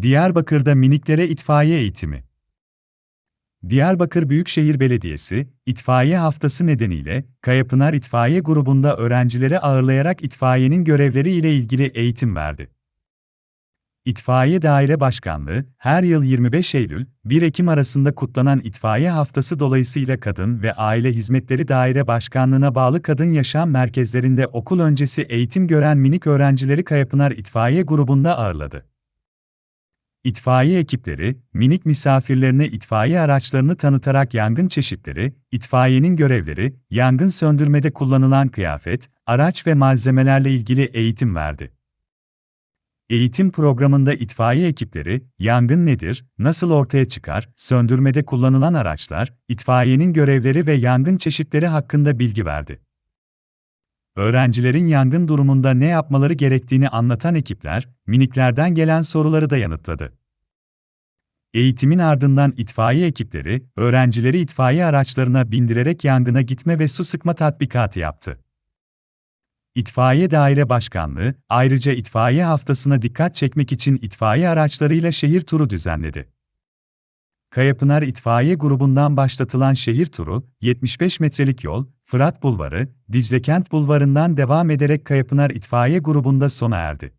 Diyarbakır'da miniklere itfaiye eğitimi. Diyarbakır Büyükşehir Belediyesi, itfaiye haftası nedeniyle Kayapınar İtfaiye grubunda öğrencileri ağırlayarak itfaiyenin görevleri ile ilgili eğitim verdi. İtfaiye Daire Başkanlığı, her yıl 25 Eylül, 1 Ekim arasında kutlanan İtfaiye Haftası dolayısıyla Kadın ve Aile Hizmetleri Daire Başkanlığı'na bağlı kadın yaşam merkezlerinde okul öncesi eğitim gören minik öğrencileri Kayapınar İtfaiye grubunda ağırladı. İtfaiye ekipleri, minik misafirlerine itfaiye araçlarını tanıtarak yangın çeşitleri, itfaiyenin görevleri, yangın söndürmede kullanılan kıyafet, araç ve malzemelerle ilgili eğitim verdi. Eğitim programında itfaiye ekipleri, yangın nedir, nasıl ortaya çıkar, söndürmede kullanılan araçlar, itfaiyenin görevleri ve yangın çeşitleri hakkında bilgi verdi. Öğrencilerin yangın durumunda ne yapmaları gerektiğini anlatan ekipler, miniklerden gelen soruları da yanıtladı. Eğitimin ardından itfaiye ekipleri, öğrencileri itfaiye araçlarına bindirerek yangına gitme ve su sıkma tatbikatı yaptı. İtfaiye Daire Başkanlığı, ayrıca itfaiye haftasına dikkat çekmek için itfaiye araçlarıyla şehir turu düzenledi. Kayapınar İtfaiye grubundan başlatılan şehir turu, 75 metrelik yol, Fırat Bulvarı, Diclekent Bulvarı'ndan devam ederek Kayapınar İtfaiye grubunda sona erdi.